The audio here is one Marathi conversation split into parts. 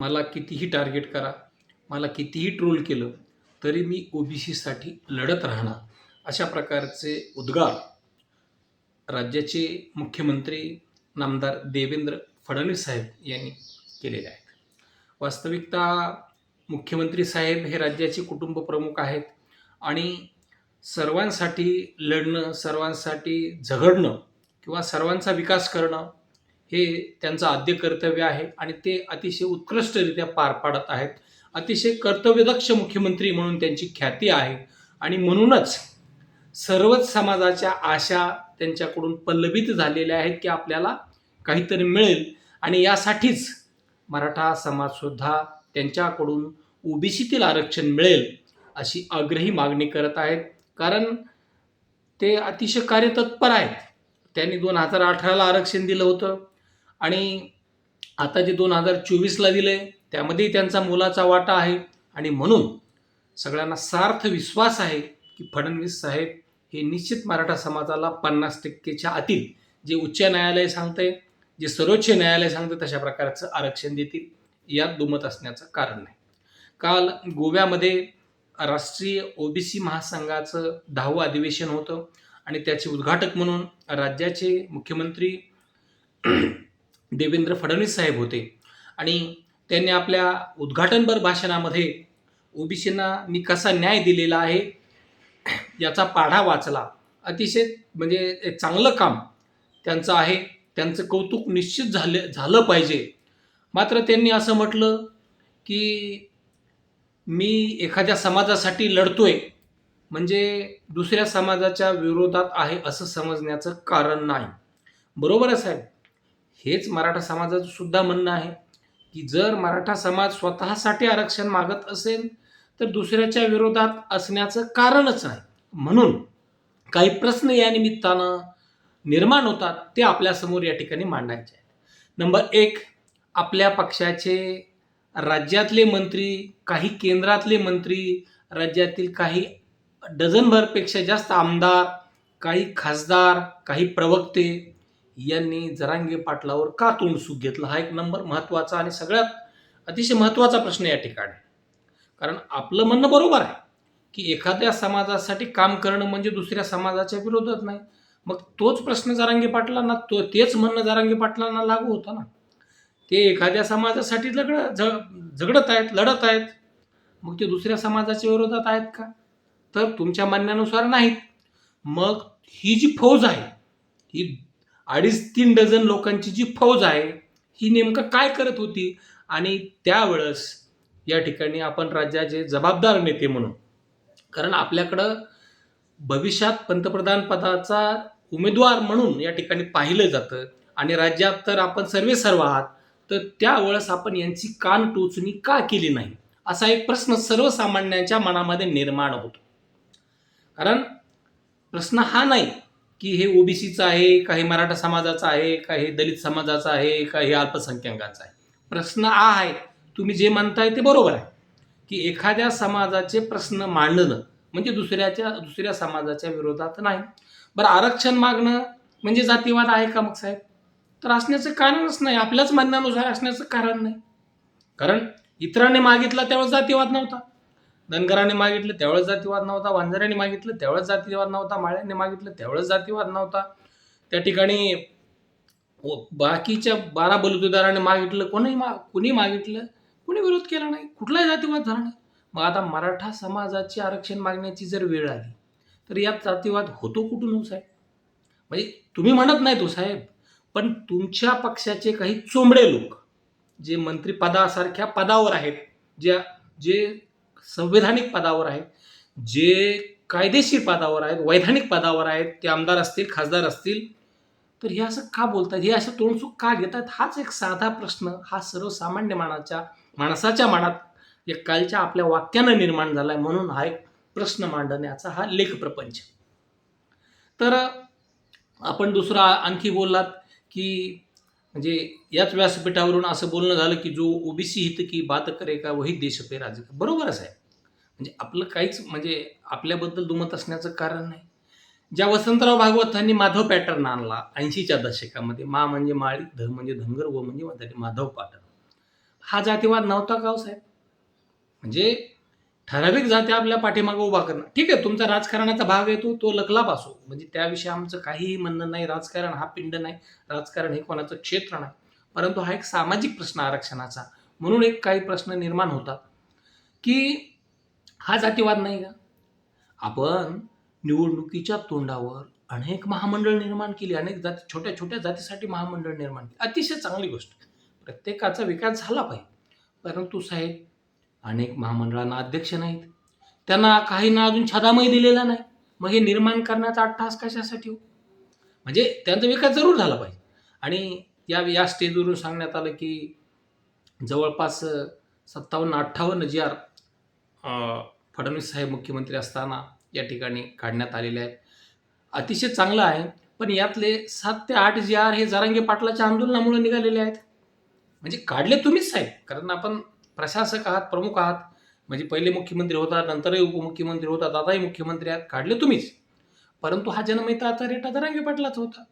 मला कितीही टार्गेट करा मला कितीही ट्रोल केलं तरी मी ओबीसीसाठी लढत राहणार. अशा प्रकारचे उद्गार राज्याचे मुख्यमंत्री नामदार देवेंद्र फडणवीस साहेब यांनी केलेले आहेत. वास्तविकता मुख्यमंत्री साहेब हे राज्याचे कुटुंब प्रमुख आहेत आणि सर्वांसाठी लढणं सर्वांसाठी झगडणं किंवा सर्वांचा विकास करणं हे त्यांचं आद्य कर्तव्य आहे आणि ते अतिशय उत्कृष्टरित्या पार पाडत आहेत. अतिशय कर्तव्यदक्ष मुख्यमंत्री म्हणून त्यांची ख्याती आहे. आणि म्हणूनच सर्वच समाजाच्या आशा त्यांच्याकडून पल्लवित झालेल्या आहेत की आपल्याला काहीतरी मिळेल. आणि यासाठीच मराठा समाजसुद्धा त्यांच्याकडून ओबीसीतील आरक्षण मिळेल अशी आग्रही मागणी करत आहेत. कारण ते अतिशय कार्यतत्पर आहेत. त्यांनी दोन हजार अठराला आरक्षण दिलं होतं. आणि आता जे दोन हजार चोवीसला दिलं आहे त्यामध्येही त्यांचा मोलाचा वाटा आहे. आणि म्हणून सगळ्यांना सार्थ विश्वास आहे की फडणवीस साहेब हे निश्चित मराठा समाजाला पन्नास टक्केच्या आतील जे उच्च न्यायालय सांगतंय जे सर्वोच्च न्यायालय सांगतं तशा प्रकारचं आरक्षण देतील यात दुमत असण्याचं कारण नाही. काल गोव्यामध्ये राष्ट्रीय ओबीसी महासंघाचं दहावं अधिवेशन होतं आणि त्याचे उद्घाटक म्हणून राज्याचे मुख्यमंत्री देवेंद्र फडणवीस साहेब होते. आणि त्यांनी आपल्या उद्घाटनपर भाषणामध्ये ओबीसींना मी कसा न्याय दिलेला आहे याचा पाढा वाचला. अतिशय म्हणजे चांगलं काम त्यांचं आहे. त्यांचं कौतुक निश्चित झाले झालं पाहिजे. मात्र त्यांनी असं म्हटलं की मी एखाद्या समाजासाठी लढतोय म्हणजे दुसऱ्या समाजाच्या विरोधात आहे असं समजण्याचं कारण नाही. बरोबर आहे साहेब? हेच मराठा समाजाचं सुद्धा म्हणणं आहे की जर मराठा समाज स्वतःसाठी आरक्षण मागत असेल तर दुसऱ्याच्या विरोधात असण्याचं कारणच नाही. म्हणून काही प्रश्न या निमित्तानं निर्माण होतात ते आपल्यासमोर या ठिकाणी मांडायचे आहेत. नंबर एक आपल्या पक्षाचे राज्यातले मंत्री काही केंद्रातले मंत्री राज्यातील काही डझनभरपेक्षा जास्त आमदार काही खासदार काही प्रवक्ते यांनी जरांगे पाटलावर का तोंड सुख घेतलं? हा एक नंबर महत्त्वाचा आणि सगळ्यात अतिशय महत्त्वाचा प्रश्न या ठिकाणी. कारण आपलं म्हणणं बरोबर आहे की एखाद्या समाजासाठी काम करणं म्हणजे दुसऱ्या समाजाच्या विरोधात नाही. मग तोच प्रश्न जरांगे पाटलांना तो तेच म्हणणं जरांगे पाटलांना लागू होतं ना. ते एखाद्या समाजासाठी लढ झ झगडत आहेत लढत आहेत. मग ते दुसऱ्या समाजाच्या विरोधात आहेत का? तर तुमच्या म्हणण्यानुसार नाहीत. मग ही जी फौज आहे ही अडीच तीन डझन लोकांची जी फौज आहे ही नेमकं काय करत होती? आणि त्यावेळेस या ठिकाणी आपण राज्याचे जबाबदार नेते म्हणून कारण आपल्याकडं भविष्यात पंतप्रधान पदाचा उमेदवार म्हणून या ठिकाणी पाहिलं जातं आणि राज्यात तर आपण सर्वे सर्व आहात तर त्यावेळेस आपण यांची कान टोचणी का केली नाही? असा एक प्रश्न सर्वसामान्यांच्या मनामध्ये निर्माण होतो. कारण प्रश्न हा नाही की हे ओबीसीचं आहे काही मराठा समाजाचं आहे का हे दलित समाजाचं आहे का हे आहे. प्रश्न हा आहे तुम्ही जे म्हणताय ते बरोबर आहे. की एखाद्या समाजाचे प्रश्न मांडणं म्हणजे दुसऱ्याच्या दुसऱ्या समाजाच्या विरोधात नाही. बरं आरक्षण मागणं म्हणजे जातीवाद आहे का मग साहेब? तर असण्याचं कारणच नाही. आपल्याच म्हणण्यानुसार असण्याचं कारण नाही. कारण इतरांनी मागितला त्यावेळेस जातीवाद नव्हता. धनगराने मागितलं त्यावेळेस जातीवाद नव्हता. वांजऱ्याने मागितलं त्यावेळेस जातीवाद नव्हता. माळ्याने मागितलं त्यावेळेस जातीवाद नव्हता. त्या ठिकाणी बाकीच्या बारा बलुतेदाराने मागितलं कोणीही मा कुणी मागितलं कुणी विरोध केला नाही. कुठलाही जातीवाद झाला नाही. मग आता मराठा समाजाची आरक्षण मागण्याची जर वेळ आली तर यात जातीवाद होतो कुठून हो साहेब? म्हणजे तुम्ही म्हणत नाही तो साहेब पण तुमच्या पक्षाचे काही चोंबडे लोक जे मंत्रिपदासारख्या पदावर आहेत ज्या जे संवैधानिक पदावर आहेत जे कायदेशीर पदावर आहेत वैधानिक पदावर आहेत ते आमदार असतील खासदार असतील. तर हे असं का बोलतात हे असं तोंडसुख का घेतात? हाच एक साधा प्रश्न हा सर्वसामान्य मानाच्या माणसाच्या मनात एक कालच्या आपल्या वाक्यानं निर्माण झाला आहे म्हणून हा एक प्रश्न मांडण्याचा हा लेख प्रपंच. तर आपण दुसरा आणखी बोललात की म्हणजे याच व्यासपीठावरून असं बोलणं झालं की जो ओबीसी हित की बात करे का वही देश पे राज बरोबरच आहे. म्हणजे आपलं काहीच म्हणजे आपल्याबद्दल दुमत असण्याचं कारण नाही. ज्या वसंतराव भागवतांनी माधव पॅटर्न आणला ऐंशीच्या दशकामध्ये मा म्हणजे माळी ध म्हणजे धनगर व म्हणजे माधव पॅटर्न हा जातीवाद नव्हता का हो साहेब? म्हणजे ठराविक जाती आपल्या पाठीमागं उभा करणं. ठीक आहे तुमचा राजकारणाचा भाग येतो तो लकलाप असो म्हणजे त्याविषयी आमचं काहीही म्हणणं नाही राजकारण हा पिंड नाही राजकारण हे कोणाचं क्षेत्र नाही. परंतु हा एक सामाजिक प्रश्न आरक्षणाचा. म्हणून एक काही प्रश्न निर्माण होतात. की हा जातीवाद नाही का? आपण निवडणुकीच्या तोंडावर अनेक महामंडळ निर्माण केली अनेक जाती छोट्या छोट्या जातीसाठी महामंडळ निर्माण केली. अतिशय चांगली गोष्ट. प्रत्येकाचा विकास झाला पाहिजे. परंतु साहेब अनेक महामंडळांना अध्यक्ष नाहीत. त्यांना काहींना अजून छदामही दिलेला नाही. मग हे निर्माण करण्याचा अट्टहास कशासाठी हो? म्हणजे त्यांचा विकास जरूर झाला पाहिजे. आणि या या स्टेजवरून सांगण्यात आलं की जवळपास सत्तावन्न अठ्ठावन्न जी आर फडणवीस साहेब मुख्यमंत्री असताना या ठिकाणी काढण्यात आलेले आहेत. अतिशय चांगलं आहे पण यातले सात ते आठ जी आर हे जरांगे पाटलाच्या आंदोलनामुळे निघालेले आहेत. म्हणजे काढले तुम्हीच साहेब कारण आपण प्रशासक आहात प्रमुख आहात. म्हणजे पहिले मुख्यमंत्री होता नंतरही उपमुख्यमंत्री होता आताही मुख्यमंत्री आहात. काढले तुम्हीच. परंतु हा जनमित्राचा रेटा जरांगे पाटलाच होता.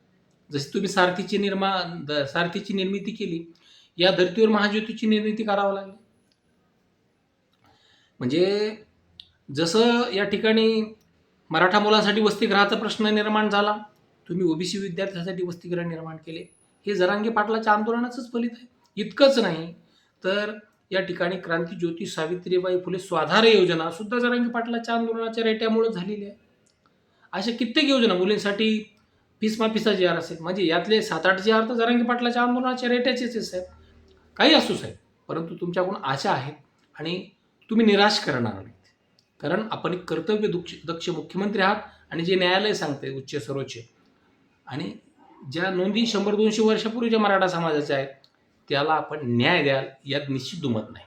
जशी तुम्ही सारथीची निर्माण द- सारथीची निर्मिती केली या धर्तीवर महाज्योतीची निर्मिती करावी लागली. म्हणजे जसं या ठिकाणी मराठा मुलांसाठी वसतिगृहाचा प्रश्न निर्माण झाला तुम्ही ओबीसी विद्यार्थ्यांसाठी वसतिगृह निर्माण केले हे जरांगे पाटलाच्या आंदोलनाचंच फलित आहे. इतकंच नाही तर या ठिकाणी क्रांती ज्योती सावित्रीबाई फुले स्वाधार योजना सुद्धा जरांगी पाटलाच्या आंदोलनाच्या रेट्यामुळे झालेली आहे. अशा कित्येक योजना मुलींसाठी फीस माफीचा जी आर असेल म्हणजे यातले सात आठ जी आर तर जरांगी पाटलाच्या आंदोलनाच्या रेट्याचेच आहे साहेब. काही असू साहेब परंतु तुमच्याकडून आशा आहेत आणि तुम्ही निराश करणार नाहीत. कारण आपण एक कर्तव्य दुक्ष दक्ष मुख्यमंत्री आहात आणि जे न्यायालय सांगते उच्च सर्वोच्च. आणि ज्या नोंदी शंभर दोनशे वर्षापूर्वीच्या मराठा समाजाच्या आहेत त्याला आपण न्याय द्याल यात निश्चित दुमत नाही.